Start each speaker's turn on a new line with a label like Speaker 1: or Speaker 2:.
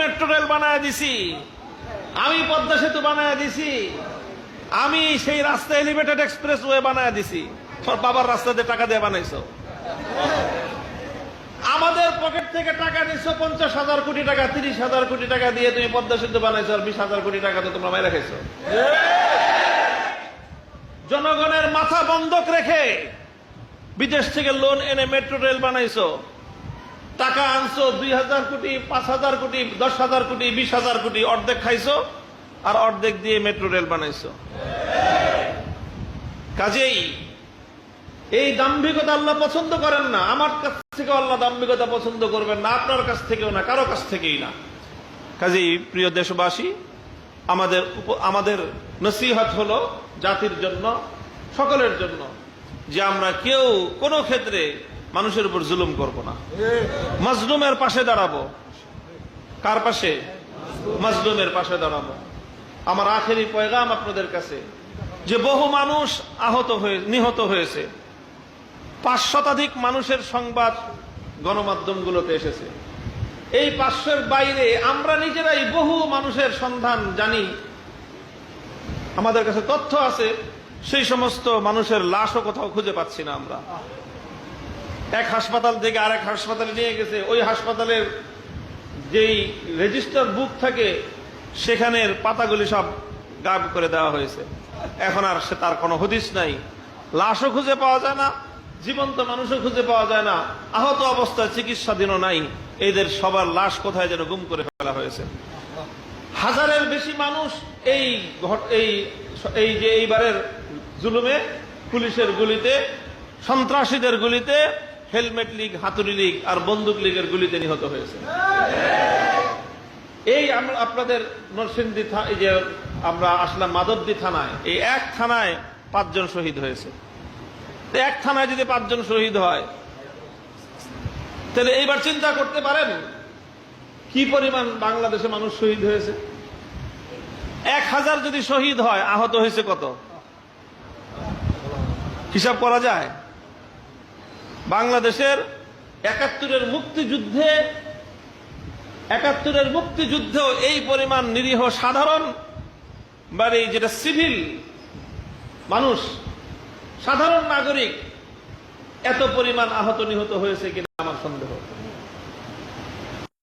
Speaker 1: Metro rail বানায় দিছি। আমি পদ্মা সেতু বানায় দিছি। আমি সেই রাস্তা এলিভেটেড এক্সপ্রেস ওয়ে বানায় দিছি। তোর বাবার রাস্তা দিয়ে টাকা দিয়ে বানাইছো। আমাদের পকেট থেকে টাকা নিছো পঞ্চাশ হাজার কোটি টাকা, তিরিশ হাজার কোটি টাকা দিয়ে তুমি পদ্মা সেতু বানাইছো আর বিশ হাজার কোটি টাকা তো তোমরা মাইরা খাইছো। জনগণের মাথা বন্ধক রেখে বিদেশ থেকে লোন এনে মেট্রো রেল বানাইছো। টাকা আনছো, দুই হাজার কোটি, পাঁচ হাজার কোটি, দশ হাজার কোটি, বিশ হাজার কোটি, অর্ধেক খাইছো আর অর্ধেক দিয়ে মেট্রো রেল বানাইছো। কাজেই এই দাম্ভিকতা আল্লাহ পছন্দ করেন না। আমার কাছ থেকে আল্লাহ দাম্ভিকতা পছন্দ করবেন না, আপনার কাছ থেকেও না, কারও কাছ থেকেই না। কাজেই প্রিয় দেশবাসী, আমাদের আমাদের নসিহত হলো জাতির জন্য, সকলের জন্য, যে আমরা কেউ কোনো ক্ষেত্রে মানুষের উপর জুলুম করব না। মাজলুমের পাশে দাঁড়াবো। কার পাশে? মাজলুমের পাশে দাঁড়াবো। আমার আখেরি পয়গাম আপনাদের কাছে। যে বহু মানুষ আহত হয়ে, নিহত হয়েছে। পাঁচ শতাধিক মানুষের সংবাদ গণমাধ্যমগুলোতে এসেছে। এই পাঁচশোর বাইরে আমরা নিজেরাই বহু মানুষের সন্ধান জানি। আমাদের কাছে তথ্য আছে। সেই সমস্ত মানুষের লাশও কোথাও খুঁজে পাচ্ছি না আমরা। এক হাসপাতাল থেকে আরেক হাসপাতালে নিয়ে গেছে। ওই হাসপাতালের যেই রেজিস্টার বুক থাকে, সেখানের পাতাগুলি সব গায়েব করে দেওয়া হয়েছে। এখন আর সে তার কোনো হদিস নাই। লাশও খুঁজে পাওয়া যায় না, জীবন্ত মানুষও খুঁজে পাওয়া যায় না, আহত অবস্থায় চিকিৎসাধীনও নাই। এদের সবার লাশ কোথায় যেন গুম করে ফেলা হয়েছে। হাজারের বেশি মানুষ এই এই এই যে এইবারের জুলুমে পুলিশের গুলিতে, সন্ত্রাসীদের গুলিতে হেলমেট লীগ, হাতুড়ি লীগ আর বন্দুক লীগের গুলিতে নিহত হয়েছে। এই আমরা আপনাদের নরসিংদী এই যে আমরা আসলাম মাদবদী থানায়, এই এক থানায় পাঁচজন শহীদ হয়েছে। এক থানায় যদি পাঁচজন শহীদ হয়, তাহলে এইবার চিন্তা করতে পারেন, কি পরিমাণ বাংলাদেশে মানুষ শহীদ হয়েছে? এক হাজার যদি শহীদ হয়, আহত হয়েছে কত? হিসাব করা যায়? বাংলাদেশের একাত্তরের মুক্তিযুদ্ধে, একাত্তরের মুক্তিযুদ্ধেও এই পরিমাণ নিরীহ সাধারণ মানে যেটা সিভিল মানুষ, সাধারণ নাগরিক, এত পরিমাণ আহত নিহত হয়েছে কিনা আমার সন্দেহ।